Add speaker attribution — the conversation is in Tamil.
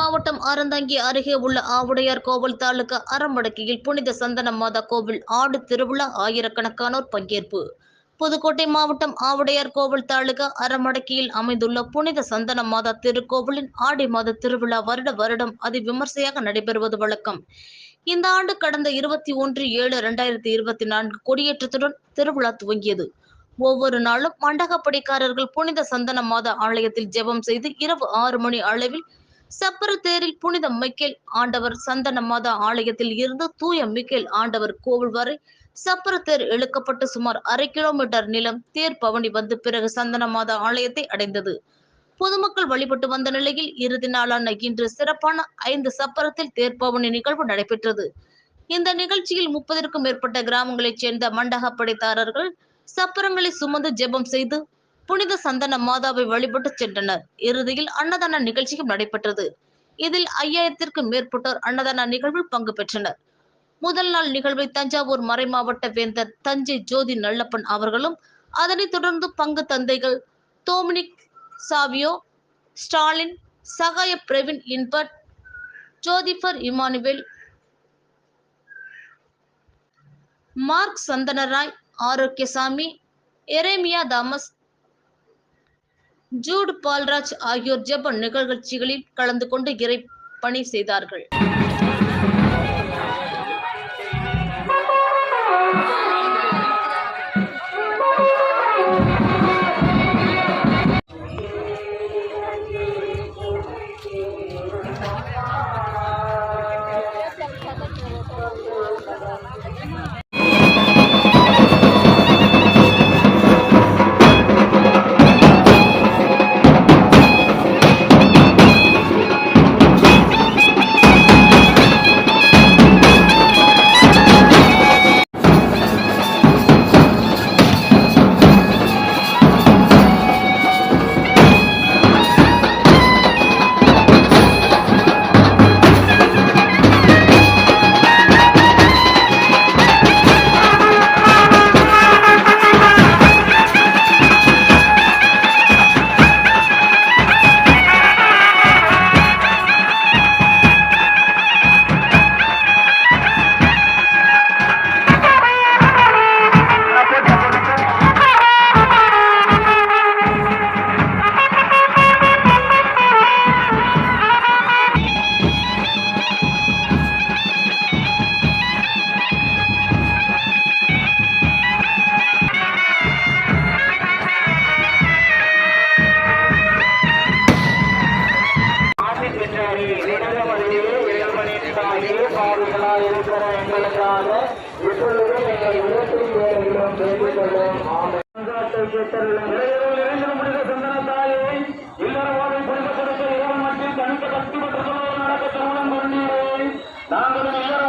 Speaker 1: மாவட்டம் அறந்தாங்கி அருகே உள்ள ஆவுடையார் கோவில் தாலுகா அறம்படுக்கையில் புனித சந்தன மாதா கோவில் ஆடு திருவிழா ஆயிரக்கணக்கானோர் பங்கேற்பு. புதுக்கோட்டை மாவட்டம் ஆவுடையார் கோவில் தாலுகா அறமடக்கியில் அமைந்துள்ள புனித சந்தன மாதா திருக்கோவிலின் ஆடி மாத திருவிழா வருட வருடம் அதி விமர்சையாக நடைபெறுவது வழக்கம். இந்த ஆண்டு கடந்த இருபத்தி ஒன்று ஏழு இரண்டாயிரத்தி இருபத்தி நான்கு கொடியேற்றத்துடன் திருவிழா துவங்கியது. ஒவ்வொரு நாளும் மண்டகப்படிக்காரர்கள் புனித சந்தன மாதா ஆலயத்தில் ஜெபம் செய்து இரவு ஆறு மணி அளவில் சப்பர புனித மிக்கேல் ஆண்டவர் சந்தன மாதா ஆலயத்தில் இருந்து தூய மிக்கேல் ஆண்டவர் கோவில் வரை சப்பர இழுக்கப்பட்டு சுமார் அரை கிலோமீட்டர் நிலம் தேர் பவனி வந்து பிறகு சந்தன மாதா ஆலயத்தை அடைந்தது. பொதுமக்கள் வழிபட்டு வந்த நிலையில் இறுதி நாளான இன்று சிறப்பான ஐந்து சப்பரத்தில் தேர்ப்பவனி நிகழ்வு நடைபெற்றது. இந்த நிகழ்ச்சியில் முப்பதற்கும் மேற்பட்ட கிராமங்களைச் சேர்ந்த மண்டக படைத்தாரர்கள் சப்பரங்களை சுமந்து ஜெபம் செய்து புனித சந்தன மாதாவை வழிபட்டு சென்றனர். இறுதியில் அன்னதான நிகழ்ச்சியும் நடைபெற்றது. இதில் ஐயாயிரத்திற்கும் மேற்பட்டோர் அன்னதான நிகழ்வில் பங்கு பெற்றனர். முதல் நாள் நிகழ்வை தஞ்சாவூர் மறைமாவட்ட வேந்தர் தஞ்சை ஜோதி நல்லப்பன் அவர்களும் அதனைத் தொடர்ந்து பங்கு தந்தைகள் Dominic Savio Stalin Sagaya Praveen Inbert Jothibar Emmanuel Mark Santhanaraj Arockiasamy Jeremiah Thomas Jude Paulraj ஆகியோர் ஜெப நிகழ்ச்சிகளில் கலந்து கொண்டு இறை பணி செய்தார்கள்.
Speaker 2: இளமணித்தாயே பாவிகளாய் இருக்கிற எங்களுக்காக இப்பொழுதும் எங்கள் உள்ளத்தில் வேறுகளும் பேசிக் நாங்கள்